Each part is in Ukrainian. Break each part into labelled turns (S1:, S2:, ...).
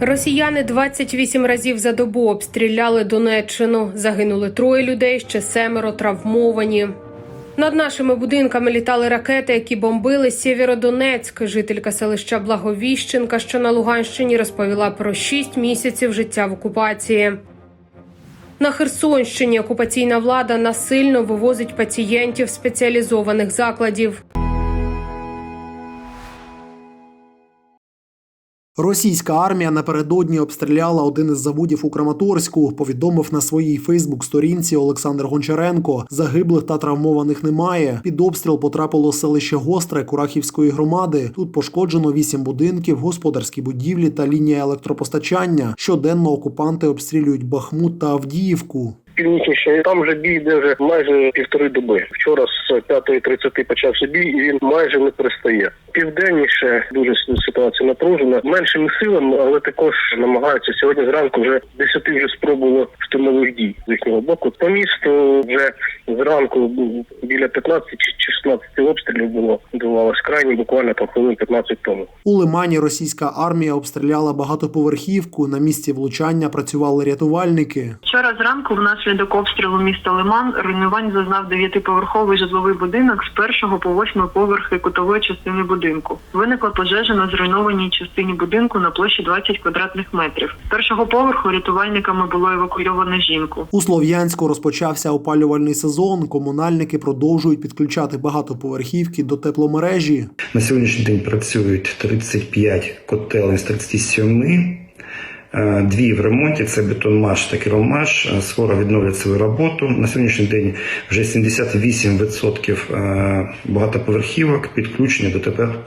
S1: Росіяни 28 разів за добу обстріляли Донеччину. Загинули троє людей, ще семеро травмовані. Над нашими будинками літали ракети, які бомбили Сєвєродонецьк. Жителька селища Благовіщенка, що на Луганщині, розповіла про 6 місяців життя в окупації. На Херсонщині окупаційна влада насильно вивозить пацієнтів спеціалізованих закладів.
S2: Російська армія напередодні обстріляла один із заводів у Краматорську. Повідомив на своїй Фейсбук-сторінці Олександр Гончаренко. Загиблих та травмованих немає. Під обстріл потрапило селище Гостре Курахівської громади. Тут пошкоджено вісім будинків, господарські будівлі та лінія електропостачання. Щоденно окупанти обстрілюють Бахмут та Авдіївку.
S3: Північніше. Там вже бій йде вже майже півтори доби. Вчора з 5.30 почався бій, і він майже не перестає. Південніше дуже ситуація напружена. Меншими силами, але також намагаються сьогодні зранку вже 10 вже спробувало штурмових дій з їхнього боку. По місту вже зранку біля 15 чи 16 обстрілів було відбувалось крайні буквально там хвилин 15 тому.
S2: У Лимані російська армія обстріляла багатоповерхівку. На місці влучання працювали рятувальники.
S4: Вчора зранку внаслідок обстрілу міста Лиман руйнувань зазнав дев'ятиповерховий житловий будинок з першого по восьмий поверхи кутової частини будинку. Виникла пожежа на зруйнованій частині будинку на площі 20 квадратних метрів. З першого поверху рятувальниками було евакуйовано жінку.
S2: У Слов'янську розпочався опалювальний сезон. Комунальники продовжують підключати багатоповерхівки до тепломережі.
S5: На сьогоднішній день працюють 35 котелень з 37. Е, Дві в ремонті це бетонмаш та кіромаш. Е, Скоро відновлять свою роботу. На сьогоднішній день вже 78% е, багатоповерхівок підключені до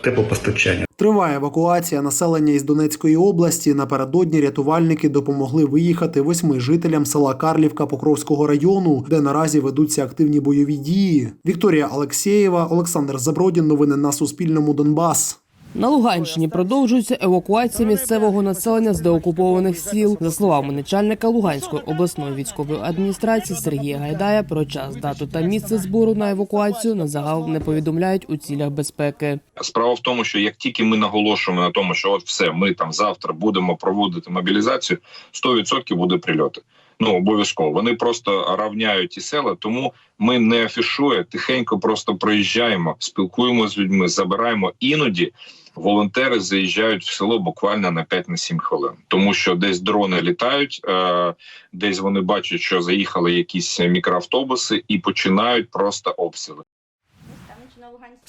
S5: теплопостачання.
S2: Триває евакуація населення із Донецької області. Напередодні рятувальники допомогли виїхати восьми жителям села Карлівка Покровського району, де наразі ведуться активні бойові дії. Вікторія Алексєєва, Олександр Забродін. Новини на Суспільному. Донбас.
S6: На Луганщині продовжується евакуація місцевого населення з деокупованих сіл. За словами начальника Луганської обласної військової адміністрації Сергія Гайдая, про час, дату та місце збору на евакуацію на загал не повідомляють у цілях безпеки.
S7: Справа в тому, що як тільки ми наголошуємо на тому, що от все, ми там завтра будемо проводити мобілізацію, 100% буде прильоти. Ну обов'язково вони просто равняють ті села, тому ми не афішує, тихенько просто проїжджаємо, спілкуємося з людьми, забираємо іноді. Волонтери заїжджають в село буквально на 5-7 хвилин, тому що десь дрони літають, е, десь вони бачать, що заїхали якісь мікроавтобуси і починають просто обстріли.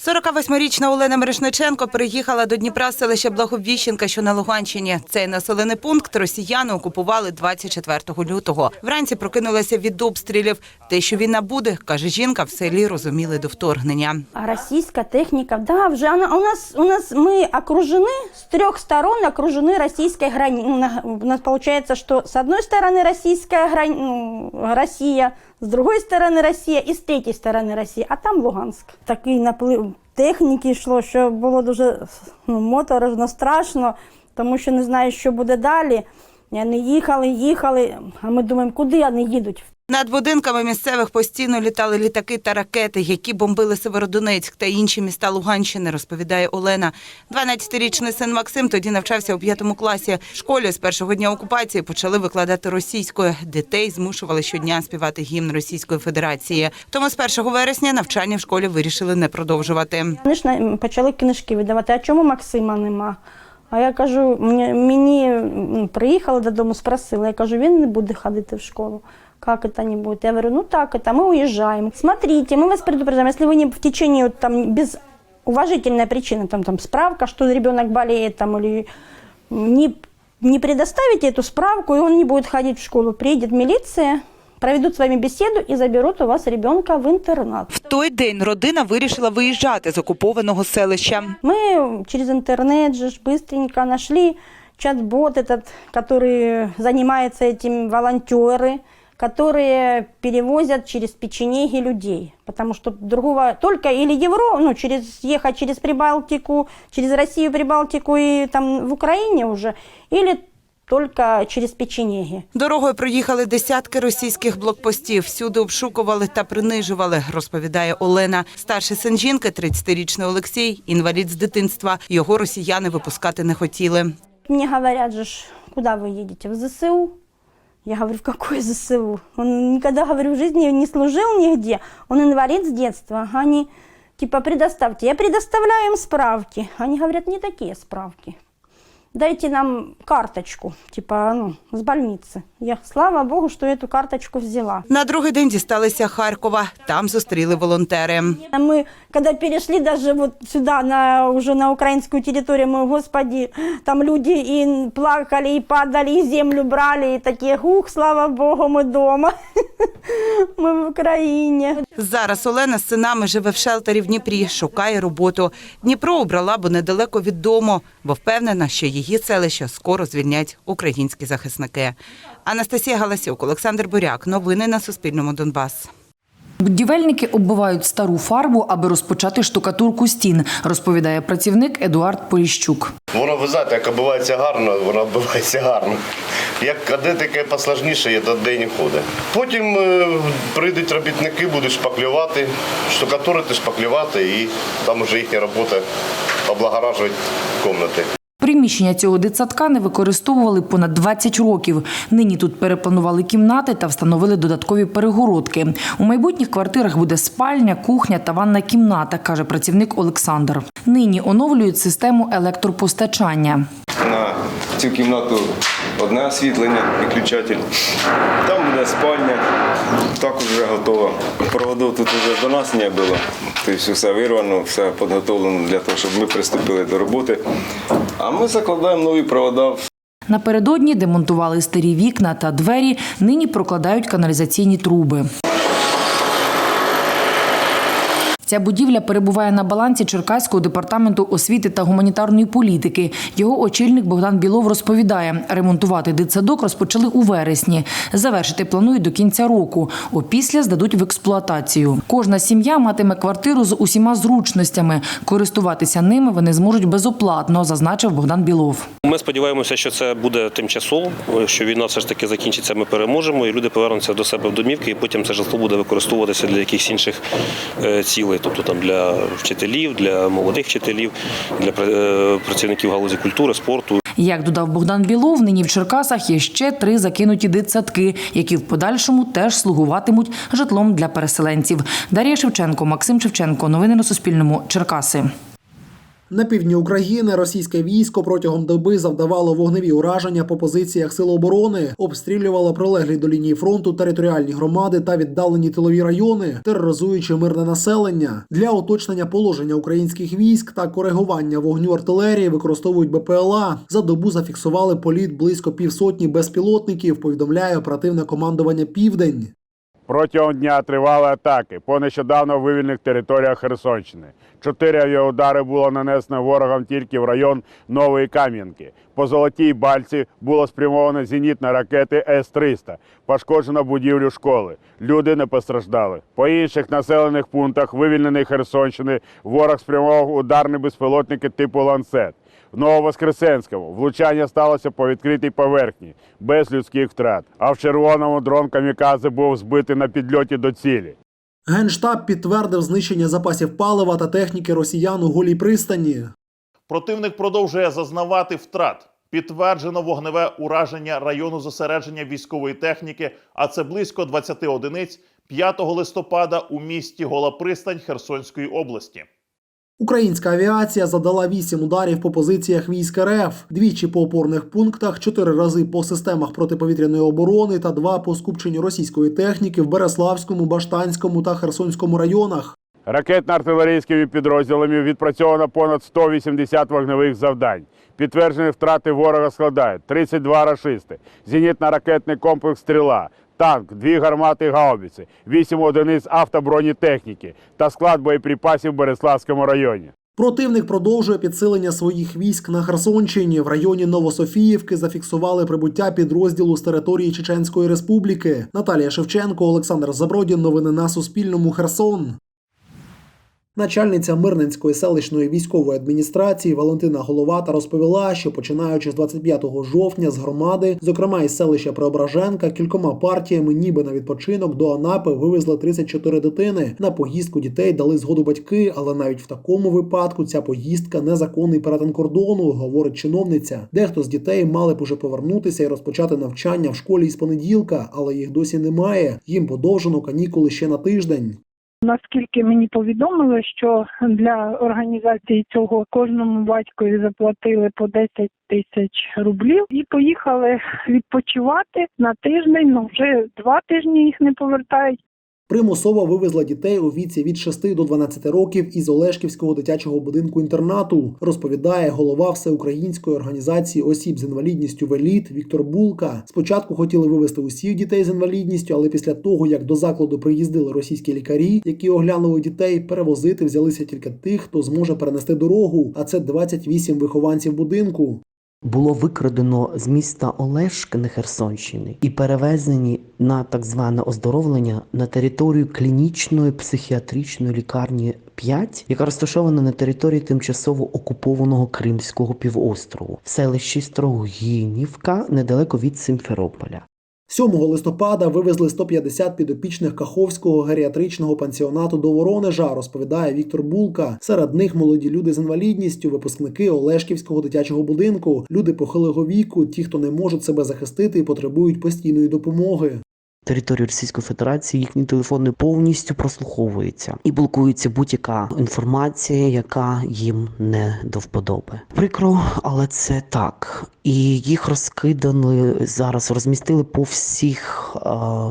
S8: 48-річна Олена Мирошниченко приїхала до Дніпра з селища Благовіщенка, що на Луганщині. Цей населений пункт росіяни окупували 24 лютого. Вранці прокинулася від обстрілів. Те, що війна буде, каже жінка, в селі розуміли до вторгнення.
S9: А российская техника, да, уже она, у нас, у нас мы окружены с трех сторон, окружены российской границей. У нас получается, что с одной стороны российская грани... ну, Россия, другої сторони Росія і з третьої сторони Росії, а там Луганськ. Такий наплив техніки йшло, що було дуже ну, моторожно, страшно, тому що не знаю, що буде далі. Вони їхали, їхали, а ми думаємо, куди вони їдуть?
S8: Над будинками місцевих постійно літали літаки та ракети, які бомбили Северодонецьк та інші міста Луганщини, розповідає Олена. 12-річний син Максим тоді навчався у п'ятому класі. В школі з першого дня окупації почали викладати російською. Дітей змушували щодня співати гімн Російської Федерації. Тому з 1 вересня навчання в школі вирішили не продовжувати.
S9: Вони ж почали книжки видавати. А чому Максима нема? А я кажу, мені, приїхали додому, спросили. Я кажу, він не буде ходити в школу Как это не будет? Я говорю, ну так это, мы уезжаем. Смотрите, мы вас предупреждаем, если вы не в течение вот там без уважительной причины, там, там справка, что ребенок болеет, там, или не, не предоставите эту справку, и он не будет ходить в школу, приедет милиция, проведут с вами беседу и заберут у вас ребенка в интернат.
S8: В той день родина вирішила виїжджати з окупованого селища.
S9: Мы через интернет же ж быстренько нашли чат-бот этот, который занимается этим волонтеры, которые перевозят через печенеги людей. Потому что другого только или Евро, ну, через, ехать через Прибалтику, через Россию, Прибалтику и там в Украине уже, или только через печенеги.
S8: Дорогою проїхали десятки російських блокпостів. Всюди обшукували та принижували, розповідає Олена. Старший син жінки, 30-річний Олексій, інвалід з дитинства. Його росіяни випускати не хотіли.
S9: Мне говорят же, ж, куда вы едете? В ЗСУ? Я говорю, в какое ЗСУ? Он никогда, говорю, в жизни не служил нигде. Он инвалид с детства. Они, типа, предоставьте. Я предоставляю им справки. Они говорят, не такие справки. Дайте нам карточку, типа, ну, с больницы. Я, слава богу, что эту карточку взяла.
S8: На другий день дісталися Харкова. Там зустріли волонтери.
S9: А Мы, когда перешли даже вот сюда, на, уже на украинскую территорию, мы, господи, там люди и плакали, и падали, и землю брали, и такие, ух, слава богу, мы дома. Мы в Україні.
S8: Зараз Олена з синами живе в шелтері в Дніпрі, шукає роботу. Дніпро обрала, бо недалеко від дому, бо впевнена, що її селище скоро звільнять українські захисники. Анастасія Галасюк, Олександр Буряк. Новини на Суспільному. Донбас.
S10: Будівельники оббивають стару фарбу, аби розпочати штукатурку стін, розповідає працівник Едуард Поліщук.
S11: Воно, ви знаєте, як оббивається гарно, воно оббивається гарно. Як де таке посложніше, є, то де не ходить. Потім е, прийдуть робітники, будуть шпаклювати, штукатурити, шпаклювати, і там вже їхня робота облагоражувати кімнати.
S10: Приміщення цього дитсадка не використовували понад 20 років. Нині тут перепланували кімнати та встановили додаткові перегородки. У майбутніх квартирах буде спальня, кухня та ванна кімната, каже працівник Олександр. Нині оновлюють систему електропостачання.
S12: Цю кімнату одне освітлення, виключатель. Там буде спальня, також вже готово. Проводов тут вже до нас не було. Тобто все вирвано, все підготовлено для того, щоб ми приступили до роботи. А ми закладаємо нові провода
S10: Напередодні демонтували старі вікна та двері. Нині прокладають каналізаційні труби. Ця будівля перебуває на балансі Черкаського департаменту освіти та гуманітарної політики. Його очільник Богдан Білов розповідає, ремонтувати дитсадок розпочали у вересні. Завершити планують до кінця року. Опісля здадуть в експлуатацію. Кожна сім'я матиме квартиру з усіма зручностями. Користуватися ними вони зможуть безоплатно, зазначив Богдан Білов.
S13: Ми сподіваємося, що це буде тимчасово, що війна все ж таки закінчиться, ми переможемо, і люди повернуться до себе в домівки, і потім це житло буде використовуватися для якихось інших е, цілей, тобто там для вчителів, для молодих вчителів, для е, працівників галузі культури, спорту.
S10: Як додав Богдан Білов, нині в Черкасах є ще три закинуті дитсадки, які в подальшому теж слугуватимуть житлом для переселенців. Дар'я Шевченко, Максим Шевченко. Новини на Суспільному. Черкаси.
S2: На півдні України російське військо протягом доби завдавало вогневі ураження по позиціях сил оборони, обстрілювало прилеглі до лінії фронту територіальні громади та віддалені тилові райони, тероризуючи мирне населення. Для уточнення положення українських військ та коригування вогню артилерії використовують БПЛА. За добу зафіксували політ близько півсотні безпілотників. Повідомляє оперативне командування Південь.
S14: Протягом дня тривали атаки по нещодавно вивільних територіях Херсонщини. Чотири авіаудари було нанесено ворогам тільки в район Нової Кам'янки. По Золотій Бальці було спрямовано зенітні ракети С-300. Пошкоджено будівлю школи. Люди не постраждали. По інших населених пунктах вивільненої Херсонщини ворог спрямував ударні безпілотники типу ланцет. В Нововоскресенському влучання сталося по відкритій поверхні, без людських втрат. А в червоному дрон камікази був збитий на підльоті до цілі.
S2: Генштаб підтвердив знищення запасів палива та техніки росіян у голій пристані.
S15: Противник продовжує зазнавати втрат. Підтверджено вогневе ураження району зосередження військової техніки, а це близько 20 одиниць 5 листопада у місті Гола Пристань Херсонської області.
S2: Українська авіація задала вісім ударів по позиціях військ РФ, двічі по опорних пунктах, чотири рази по системах протиповітряної оборони та два по скупченню російської техніки в Береславському, Баштанському та Херсонському районах.
S14: Ракетно-артилерійськими підрозділами відпрацьовано понад 180 вогневих завдань. Підтверджені втрати ворога складають 32 рашисти, зенітно-ракетний комплекс «Стріла», танк, дві гармати гаубиці, вісім одиниць автобронетехніки та склад боєприпасів в Береславському районі.
S2: Противник продовжує підсилення своїх військ на Херсонщині. В районі Новософіївки зафіксували прибуття підрозділу з території Чеченської Республіки. Наталія Шевченко, Олександр Забродін. Новини на Суспільному. Херсон. Начальниця Мирненської селищної військової адміністрації Валентина Головата розповіла, що починаючи з 25 жовтня з громади, зокрема із селища Преображенка, кількома партіями, ніби на відпочинок до Анапи вивезли 34 дитини. На поїздку дітей дали згоду батьки, але навіть в такому випадку ця поїздка незаконний перетин кордону, говорить чиновниця. Дехто з дітей мали б уже повернутися і розпочати навчання в школі із понеділка, але їх досі немає. Їм подовжено канікули ще на тиждень.
S16: Наскільки мені повідомили, що для організації цього кожному батькові заплатили по 10 тисяч рублів і поїхали відпочивати на тиждень. Ну вже два тижні їх не повертають.
S2: Примусово вивезла дітей у віці від 6 до 12 років із Олешківського дитячого будинку інтернату, розповідає голова всеукраїнської організації осіб з інвалідністю «Веліт» Віктор Булка. Спочатку хотіли вивезти усіх дітей з інвалідністю, але після того, як до закладу приїздили російські лікарі, які оглянули дітей, перевозити взялися тільки тих, хто зможе перенести дорогу. А це 28 вихованців будинку.
S17: Було викрадено з міста Олешки на Херсонщини і перевезені на так зване оздоровлення на територію клінічної психіатричної лікарні 5, яка розташована на території тимчасово окупованого Кримського півострову в селищі Строгінівка недалеко від Симферополя.
S2: 7 листопада вивезли 150 підопічних Каховського геріатричного пансіонату до Воронежа, розповідає Віктор Булка. Серед них молоді люди з інвалідністю, випускники Олешківського дитячого будинку, люди похилого віку, ті, хто не можуть себе захистити і потребують постійної допомоги.
S17: Територію Російської Федерації їхні телефони повністю прослуховуються і блокується будь-яка інформація, яка їм не до вподоби. Прикро, але це так. І їх розкидали зараз, розмістили по всіх, е,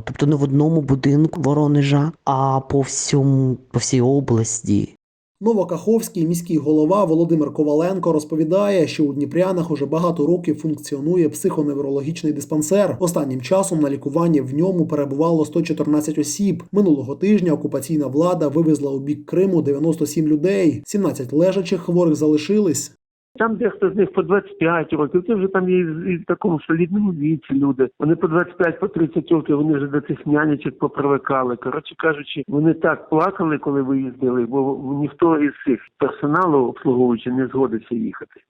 S17: тобто не в одному будинку Воронежа, а по всьому, по всій області.
S2: Новокаховський міський голова Володимир Коваленко розповідає, що у Дніпрянах уже багато років функціонує психоневрологічний диспансер. Останнім часом на лікуванні в ньому перебувало 114 осіб. Минулого тижня окупаційна влада вивезла у бік Криму 97 людей. 17 лежачих хворих залишились.
S18: Там дехто з них по 25 років, це вже там є і в такому солідному віці люди. Вони по 25, по 30 років, вони вже до цих нянечок попривикали. Коротше кажучи, вони так плакали, коли виїздили, бо ніхто із цих персоналу обслуговуючи не згодиться їхати.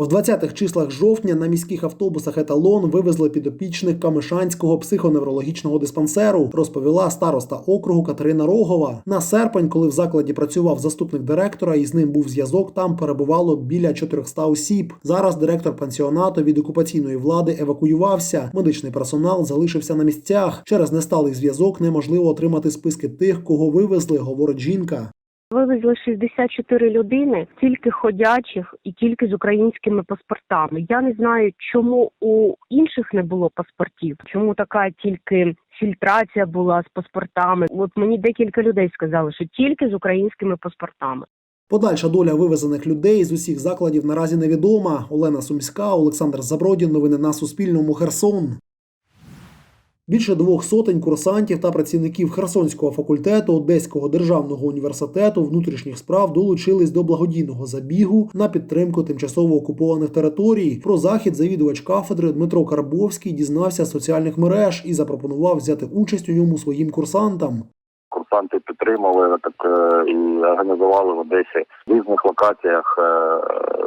S2: В 20-х числах жовтня на міських автобусах еталон вивезли підопічних Камишанського психоневрологічного диспансеру, розповіла староста округу Катерина Рогова. На серпень, коли в закладі працював заступник директора і з ним був зв'язок, там перебувало біля 400 осіб. Зараз директор пансіонату від окупаційної влади евакуювався. Медичний персонал залишився на місцях. Через несталий зв'язок неможливо отримати списки тих, кого вивезли, говорить жінка.
S19: Вивезли 64 людини, тільки ходячих і тільки з українськими паспортами. Я не знаю, чому у інших не було паспортів, чому така тільки фільтрація була з паспортами. От мені декілька людей сказали, що тільки з українськими паспортами.
S2: Подальша доля вивезених людей з усіх закладів наразі невідома. Олена Сумська, Олександр Забродін. Новини на Суспільному. Херсон. Більше двох сотень курсантів та працівників Херсонського факультету Одеського державного університету внутрішніх справ долучились до благодійного забігу на підтримку тимчасово окупованих територій. Про захід завідувач кафедри Дмитро Карбовський дізнався з соціальних мереж і запропонував взяти участь у ньому своїм курсантам.
S20: Курсанти підтримали так е, і організували в Одесі в різних локаціях е,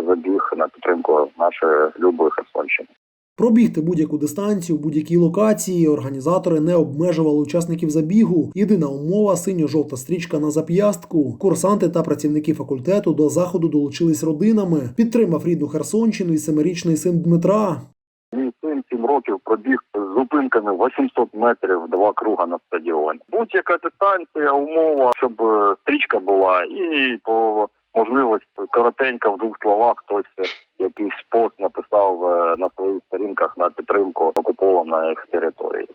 S20: забіг на підтримку нашої любої Херсонщини.
S2: Пробігти будь-яку дистанцію будь-якій локації організатори не обмежували учасників забігу. Єдина умова синьо-жовта стрічка на зап'ястку. Курсанти та працівники факультету до заходу долучились родинами. Підтримав рідну Херсонщину і семирічний син Дмитра.
S20: Мій син 7 років пробіг з зупинками 800 метрів два круга на стадіоні. Будь-яка дистанція, умова, щоб е, стрічка була, і по можливості коротенько в двох словах хтось е, якийсь пост написав е, на своїх сторінках на підтримку окупованих територій.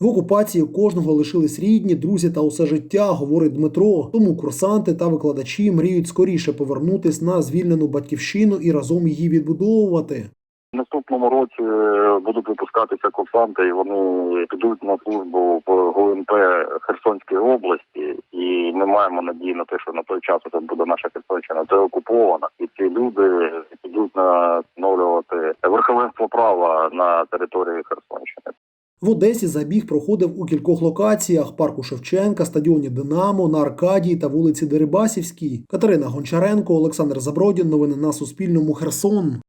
S2: В окупації кожного лишились рідні, друзі та усе життя, говорить Дмитро. Тому курсанти та викладачі мріють скоріше повернутись на звільнену батьківщину і разом її відбудовувати.
S20: Наступному році е, будуть випускатися курсанти, і вони підуть на службу в ГУНП Херсонської області. І ми маємо надію на те, що на той час це буде наша Херсонщина деокупована, і ці люди підуть встановлювати верховенство права на території Херсонщини.
S2: В Одесі забіг проходив у кількох локаціях: парку Шевченка, стадіоні Динамо, на Аркадії та вулиці Дерибасівській. Катерина Гончаренко, Олександр Забродін. Новини на Суспільному. Херсон.